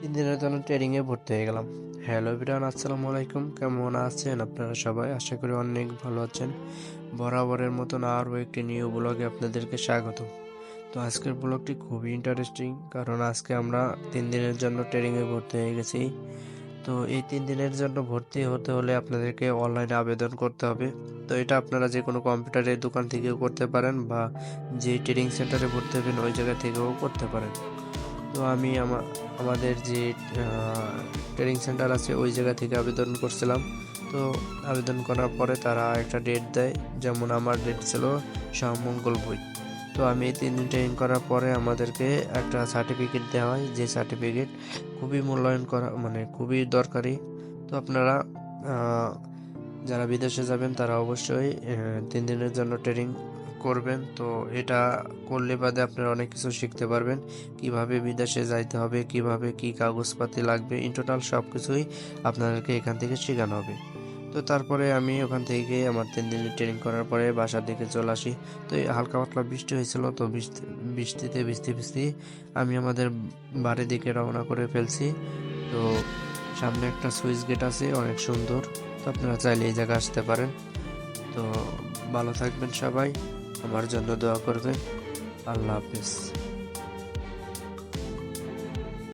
তিন দিনের জন্য ট্রেনিংয়ে ভর্তি হয়ে গেলাম। হ্যালো বিরান আসসালামু আলাইকুম। কেমন আছেন আপনারা সবাই? আশা করি অনেক ভালো আছেন। বরাবরের মতন আরও একটি নিউ ব্লগে আপনাদেরকে স্বাগত। তো আজকের ব্লগটি খুবই ইন্টারেস্টিং কারণ আজকে আমরা তিন দিনের জন্য ট্রেনিংয়ে ভর্তি হয়ে গেছি। তো এই তিন দিনের জন্য ভর্তি হতে হলে আপনাদেরকে অনলাইনে আবেদন করতে হবে। তো এটা আপনারা যে কোনো কম্পিউটারের দোকান থেকেও করতে পারেন বা যে ট্রেনিং সেন্টারে ভর্তি হবেন, ওই জায়গা থেকেও করতে পারেন। তো আমি আমা, আমাদের যে ট্রেনিং সেন্টার আছে, ওই জায়গা থেকে আবেদন করছিলাম। তো আবেদন করার পরে তারা একটা ডেট দেয়, যেমন আমার ডেট ছিল মঙ্গল বই তো আমি এই তিন দিন ট্রেনিং করার পরে আমাদেরকে একটা সার্টিফিকেট দেওয়া হয়, যে সার্টিফিকেট খুবই মূল্যায়ন করা মানে খুবই দরকারি। তো আপনারা যারা বিদেশে যাবেন, তারা অবশ্যই তিন দিনের জন্য ট্রেনিং করবেন। তো এটা করলে বাদে আপনারা অনেক কিছু শিখতে পারবেন। কীভাবে বিদেশে যাইতে হবে, কীভাবে কি কাগজপাতি লাগবে ইন টোটাল সব কিছুই আপনাদেরকে এখান থেকে শেখানো হবে। তো তারপরে আমি ওখান থেকে আমার তিন দিনের ট্রেনিং করার পরে বাসার দিকে চলে আসি। তো হালকা পাতলা বৃষ্টি হয়েছিল, তো বৃষ্টি, বৃষ্টিতে ভিজতে ভিজতে আমি আমাদের বাড়ির দিকে রওনা করে ফেলছি। তো সামনে একটা সুইচ গেট আছে, অনেক সুন্দর। আপনারা চাইলে এই জায়গায় আসতে পারেন। তো ভালো থাকবেন সবাই। আমার জন্য দোয়া করবেন। আল্লাহ হাফিজ।